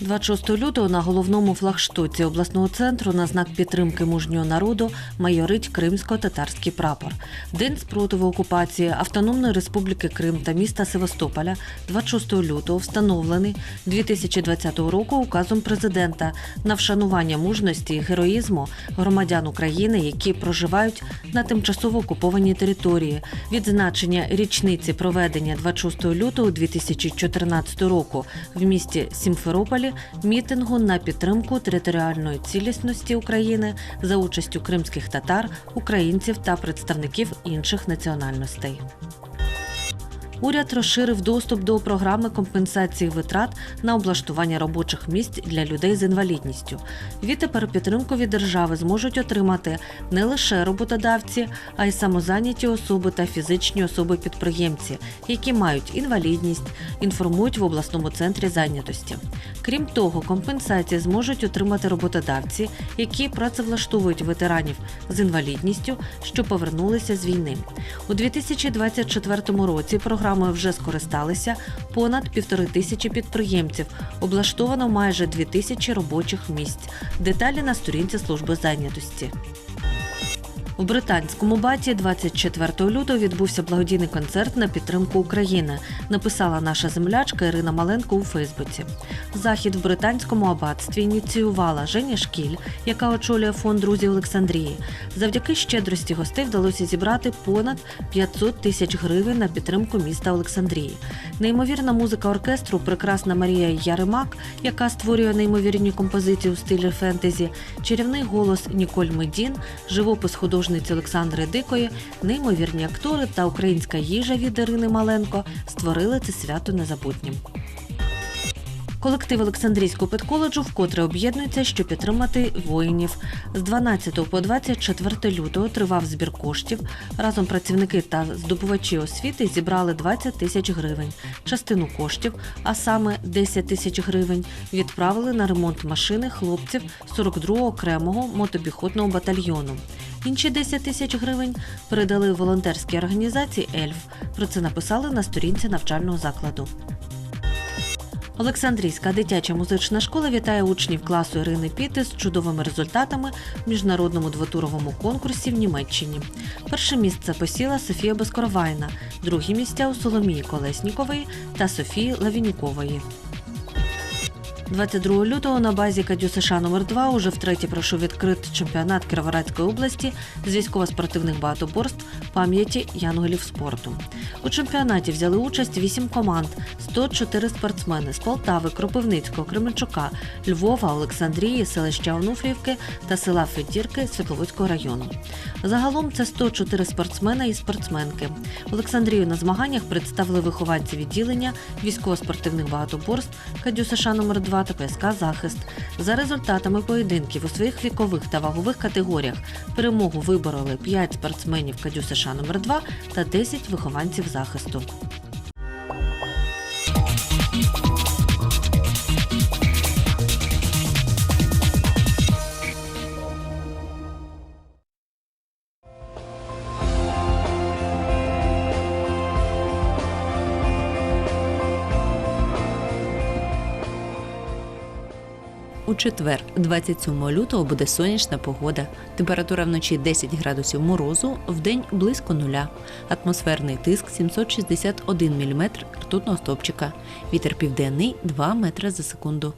26 лютого на головному флагштоці обласного центру на знак підтримки мужнього народу майорить кримсько-татарський прапор. День спротиву окупації Автономної Республіки Крим та міста Севастополя. 26 лютого встановлений 2020 року указом президента на вшанування мужності і героїзму громадян України, які проживають на тимчасово окупованій території, відзначення річниці проведення 26 лютого 2014 року. В місті Сімферополі мітингу на підтримку територіальної цілісності України за участю кримських татар, українців та представників інших національностей. Уряд розширив доступ до програми компенсації витрат на облаштування робочих місць для людей з інвалідністю. Відтепер підтримку від держави зможуть отримати не лише роботодавці, а й самозайняті особи та фізичні особи-підприємці, які мають інвалідність, інформують в обласному центрі зайнятості. Крім того, компенсації зможуть отримати роботодавці, які працевлаштовують ветеранів з інвалідністю, що повернулися з війни. У 2024 році програмою вже скористалися понад півтори тисячі підприємців. Облаштовано майже дві тисячі робочих місць. Деталі на сторінці служби зайнятості. У британському баті 24 лютого відбувся благодійний концерт на підтримку України. Написала наша землячка Ірина Маленко у Фейсбуці. Захід в британському аббатстві ініціювала Женя Шкіль, яка очолює фонд друзів Олександрії. Завдяки щедрості гостей вдалося зібрати понад 500 тисяч гривень на підтримку міста Олександрії. Неймовірна музика оркестру, прекрасна Марія Яремак, яка створює неймовірні композиції у стилі фентезі, чарівний голос Ніколь Медін, живопис художниці Олександри Дикої, неймовірні актори та українська їжа від Ірини Маленко створили це свято незабутнім. Колектив Олександрійського педколеджу вкотре об'єднується, щоб підтримати воїнів. З 12 по 24 лютого тривав збір коштів. Разом працівники та здобувачі освіти зібрали 20 тисяч гривень. Частину коштів, а саме 10 тисяч гривень, відправили на ремонт машини хлопців 42-го окремого мотопіхотного батальйону. Інші 10 тисяч гривень передали волонтерській організації Ельф. Про це написали на сторінці навчального закладу. Олександрійська дитяча музична школа вітає учнів класу Ірини Піти з чудовими результатами в міжнародному двотуровому конкурсі в Німеччині. Перше місце посіла Софія Безкоровайна, другі місця у Соломії Колеснікової та Софії Лавінюкової. 22 лютого на базі Кадю США номер 2 уже втретє пройшов відкритий чемпіонат Кіровоградської області з військово-спортивних багатоборств пам'яті янголів спорту. У чемпіонаті взяли участь 8 команд, 104 спортсмени з Полтави, Кропивницького, Кременчука, Львова, Олександрії, селища Онуфрівки та села Федірки Світловодського району. Загалом це 104 спортсмена і спортсменки. Олександрію на змаганнях представили вихованці відділення військово-спортивних багатоборств Кадю США номер 2 та ПСК Захист. За результатами поєдинків у своїх вікових та вагових категоріях перемогу вибороли 5 спортсменів Кадю США номер 2 та 10 вихованців захисту. У четвер, 27 лютого, буде сонячна погода. Температура вночі 10 градусів морозу, вдень близько нуля. Атмосферний тиск 761 мм ртутного стопчика. Вітер південний 2 метри за секунду.